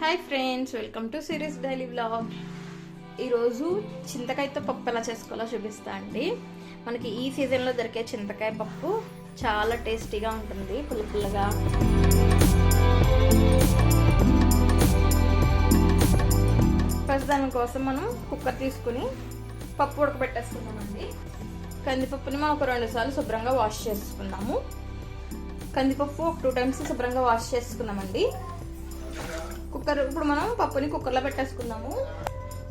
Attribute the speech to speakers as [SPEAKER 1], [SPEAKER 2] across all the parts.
[SPEAKER 1] Hi friends welcome to series daily blog ఈరోజు చింతకాయతో పప్పు ఎలా చేసుకోవాలో చూపిస్తా అండి. మనకి ఈ సీజన్లో దొరికే చింతకాయ పప్పు చాలా టేస్టీగా ఉంటుంది పుల్ల పుల్లగా. ఫస్ట్ దానికోసం మనం కుక్కర్ తీసుకుని పప్పు ఉడకబెట్టేసుకున్నామండి కందిపప్పుని మనం ఒక రెండు సార్లు శుభ్రంగా వాష్ చేసుకున్నాము కందిపప్పు ఒక టూ టైమ్స్ శుభ్రంగా వాష్ చేసుకున్నామండి కుక్కర్ ఇప్పుడు మనం పప్పుని కుక్కర్లో పెట్టేసుకుందాము.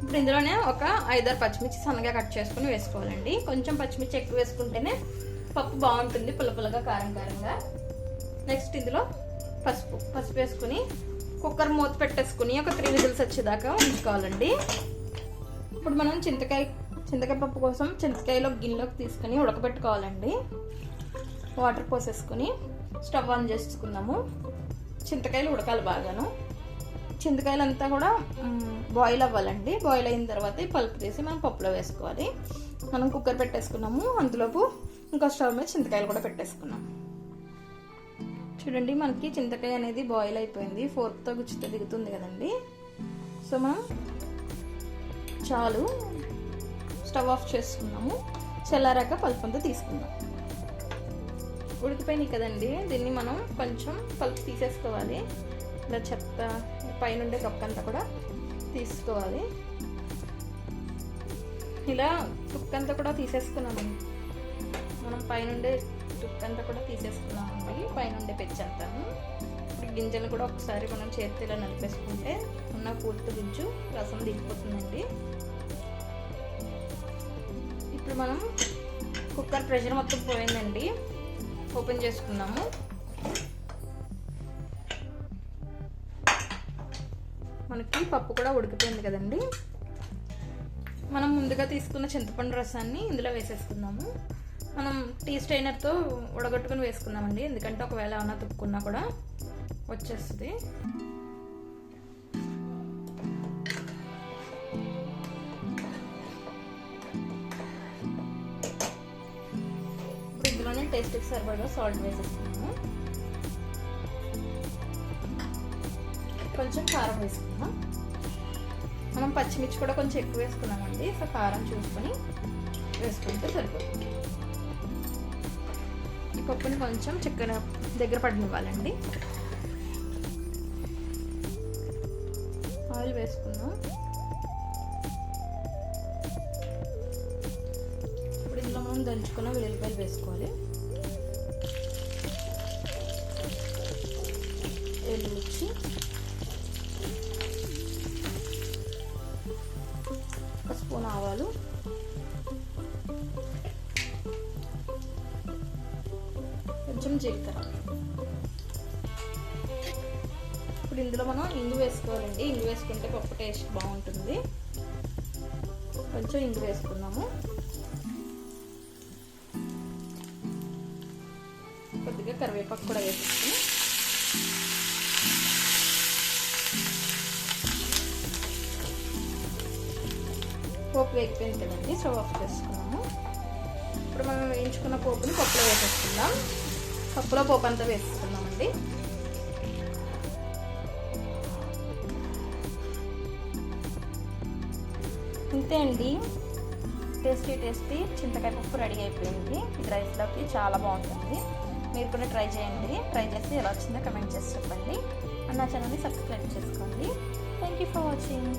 [SPEAKER 1] ఇప్పుడు ఇందులోనే ఒక ఐదారు పచ్చిమిర్చి సన్నగా కట్ చేసుకుని వేసుకోవాలండి. కొంచెం పచ్చిమిర్చి ఎక్కువ వేసుకుంటేనే పప్పు బాగుంటుంది పుల్ల పుల్లగా కారం కారంగా. నెక్స్ట్ ఇందులో పసుపు. పసుపు వేసుకుని కుక్కర్ మూత పెట్టేసుకుని ఒక త్రీ విజిల్స్ వచ్చేదాకా ఉంచుకోవాలండి. ఇప్పుడు మనం చింతకాయ చింతకాయ పప్పు కోసం చింతకాయలో గిన్నెలోకి తీసుకుని ఉడకబెట్టుకోవాలండి. వాటర్ పోసేసుకుని స్టవ్ ఆన్ చేసుకుందాము. చింతకాయలు ఉడకాలి బాగాను. చింతకాయలు అంతా కూడా బాయిల్ అవ్వాలండి. బాయిల్ అయిన తర్వాత ఈ పలుపు తీసి మనం పప్పులో వేసుకోవాలి. మనం కుక్కర్ పెట్టేసుకున్నాము. అందులోపు ఇంకా స్టవ్ మీద చింతకాయలు కూడా పెట్టేసుకున్నాం. చూడండి మనకి చింతకాయ అనేది బాయిల్ అయిపోయింది. ఫోర్క్తో గుచ్చితే దిగుతుంది కదండి. సో మనం చాలు స్టవ్ ఆఫ్ చేసుకున్నాము. చల్లారాక పల్ప్ అంతా తీసుకుందాం. ఉడికిపోయినాయి కదండి. దీన్ని మనం కొంచెం పల్ప్ తీసేసుకోవాలి. ఇలా చెత్త పైనుండే అంతా కూడా తీసుకోవాలి. ఇలా తుక్కంతా కూడా తీసేసుకున్నామండి మనం పైనుండే తుక్కంతా కూడా తీసేసుకున్నామండి పైనుండే పెచ్చంతాను ఇప్పుడు గింజలు కూడా ఒకసారి మనం చేతి ఇలా నలిపేసుకుంటే ఉన్న పూర్తి గుజ్జు రసం దిగిపోతుందండి. ఇప్పుడు మనం కుక్కర్ ప్రెషర్ మొత్తం పోయిందండి. ఓపెన్ చేసుకున్నాము. మనకి పప్పు కూడా ఉడికిపోయింది కదండి. మనం ముందుగా తీసుకున్న చింతపండు రసాన్ని ఇందులో వేసేసుకుందాము. మనం టీ స్ట్రైనర్తో ఉడగొట్టుకుని వేసుకుందామండి. ఎందుకంటే ఒకవేళ ఏమైనా తుక్కున్నా కూడా వచ్చేస్తుంది. ఇప్పుడు ఇందులోనే టేస్ట్కి సరిపడా సాల్ట్ వేసేస్తున్నాము. కొంచెం కారం వేసుకుందాం. మనం పచ్చిమిర్చి కూడా కొంచెం ఎక్కువ వేసుకున్నామండి. సో కారం చూసుకొని వేసుకుంటే సరిపోతుంది. ఈ పప్పుని కొంచెం చిక్కన దగ్గర పడినివ్వాలండి. ఆయిల్ వేసుకుందాం. ఇప్పుడు ఇందులో మనం దంచుకున్న వెల్లిపాయలు వేసుకోవాలి. ఎల్లుమిర్చి స్పూన్ ఆవాలు కొంచెం జీలకర్ర. ఇప్పుడు ఇందులో మనం ఇంగు వేసుకోవాలండి. ఇంగు వేసుకుంటే పప్పు టేస్ట్ బాగుంటుంది. కొంచెం ఇంగు వేసుకున్నాము. కొద్దిగా కరివేపాకు కూడా వేసుకుని పోపు వేగిపోయింది కదండి స్టవ్ ఆఫ్ చేసుకున్నాము ఇప్పుడు మనం వేయించుకున్న పోపుని పప్పులో వేసేసుకుందాం. పప్పులో పోపు అంతా వేసుకుందామండి. ఇంతే అండి. టేస్టీ టేస్టీ చింతకాయ పప్పు రెడీ అయిపోయింది. ఇది రైస్లోకి చాలా బాగుంటుంది. మీరు కూడా ట్రై చేయండి. ట్రై చేసి ఎలా వచ్చిందో కమెంట్ చేసి చెప్పండి. నా ఛానల్ని సబ్స్క్రైబ్ చేసుకోండి. Thank you for watching